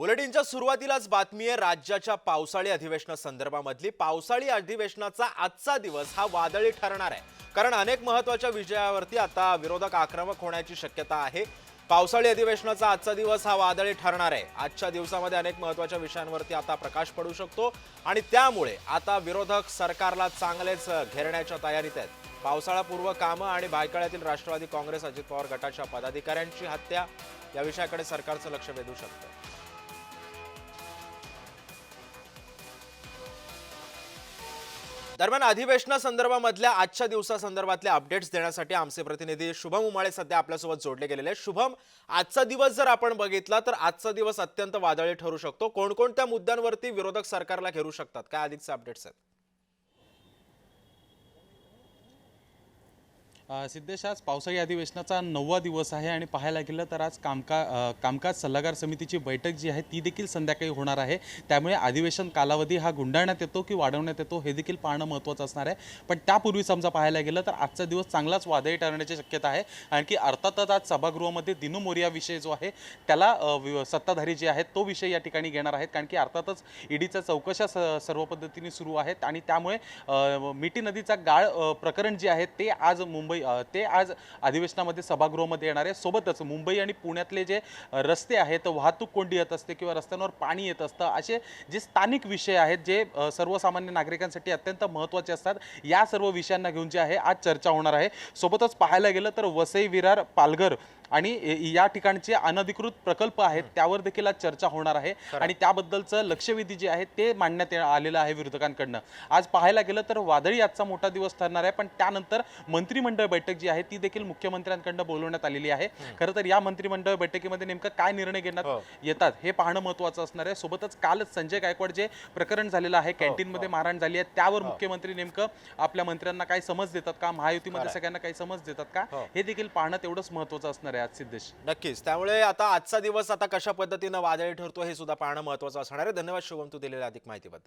बुलेटिनच्या सुरुवातीलाच बातमी आहे राज्याच्या पावसाळी अधिवेशना संदर्भामधली. पावसाळी अधिवेशनाचा आजचा दिवस हा वादळी ठरणार आहे. कारण अनेक महत्त्वाच्या विषयावरती आता विरोधक आक्रमक होण्याची शक्यता आहे. पावसाळी अधिवेशनाचा आजचा दिवस हा वादळी ठरणार आहे. आजच्या दिवसामध्ये अनेक महत्त्वाच्या विषयांवरती आता प्रकाश पडू शकतो आणि त्यामुळे आता विरोधक सरकारला चांगलेच घेरण्याच्या तयारीत आहेत. पावसाळापूर्व कामं आणि भायखळ्यातील राष्ट्रवादी काँग्रेस अजित पवार गटाच्या पदाधिकाऱ्यांची हत्या या विषयाकडे सरकारचं लक्ष वेधू शकतं. दरम्यान अधिवेशनासंदर्भामधल्या आजच्या दिवसासंदर्भातले अपडेट्स देण्यासाठी आमचे प्रतिनिधी शुभम उमाळे सध्या आपल्यासोबत जोडले गेलेले आहेत. शुभम आजचा दिवस जर आपण बघितला तर आजचा दिवस अत्यंत वादळी ठरू शकतो. कोणकोणत्या मुद्द्यांवरती विरोधक सरकारला घेरू शकतात? काय अधिकचे अपडेट्स आहेत? सिद्धेश आज पावसाळी अधिवेशनाचा नववा दिवस आहे आणि पाहायला गेलं तर आज कामका कामकाज सल्लागार समितीची बैठक जी आहे ती देखील संध्याकाळी होणार आहे. त्यामुळे अधिवेशन कालावधी हा गुंडाळण्यात येतो की वाढवण्यात येतो हे देखील पाहणं महत्त्वाचं असणार आहे. पण त्यापूर्वी समजा पाहायला गेलं तर आजचा दिवस चांगलाच वादळी ठरण्याची शक्यता आहे. आणखी अर्थातच आज सभागृहामध्ये दिनू मोरिया विषय जो आहे त्याला सत्ताधारी जे आहेत तो विषय या ठिकाणी घेणार आहेत. कारण की अर्थातच ईडीच्या चौकशा स- सर्व पद्धतीने सुरू आहेत आणि त्यामुळे मिठी नदीचा गाळ प्रकरण जे आहे ते आज मुंबई ते आज अधिवेशनामध्ये सभागृहामध्ये येणार आहे. सोबतच मुंबई आणि पुण्यातले जे रस्ते आहेत वाहतूक कोंडी येत असते किंवा रस्त्यांवर पाणी येत असतं असे जे स्थानिक विषय आहेत जे सर्वसामान्य नागरिकांसाठी अत्यंत महत्त्वाचे असतात या सर्व विषयांना घेऊन जे आहे आज चर्चा होणार आहे. सोबतच पाहायला गेलं तर वसई विरार पालघर आणि या ठिकाणचे अनधिकृत प्रकल्प आहेत त्यावर देखील आज चर्चा होणार आहे. आणि त्याबद्दलचं लक्षवेधी जे आहे ते मांडण्यात आलेलं आहे विरोधकांकडनं. आज पाहायला गेलं तर वादळी आजचा मोठा दिवस ठरणार आहे पण त्यानंतर मंत्रिमंडळ बैठक जी आहे ती देखील मुख्यमंत्र्यांकडनं बोलवण्यात आलेली आहे. खरं तर या मंत्रिमंडळ बैठकीमध्ये नेमकं काय निर्णय घेण्यात हो. येतात हे पाहणं महत्वाचं असणार आहे. सोबतच कालच संजय गायकवाड जे प्रकरण झालेलं आहे कॅन्टीनमध्ये मारहाण झाली आहे त्यावर मुख्यमंत्री नेमकं आपल्या मंत्र्यांना काही समज देतात का? महायुतीमध्ये सगळ्यांना काही समज देतात का? हो. हे देखील पाहणं तेवढंच महत्वाचं असणार आहे. आज सिद्धेश नक्कीच. त्यामुळे आता आजचा दिवस आता कशा पद्धतीनं वादळी ठरतो हे सुद्धा पाहणं महत्वाचं असणार आहे. धन्यवाद शुभम तू दिलेल्या अधिक माहितीबद्दल.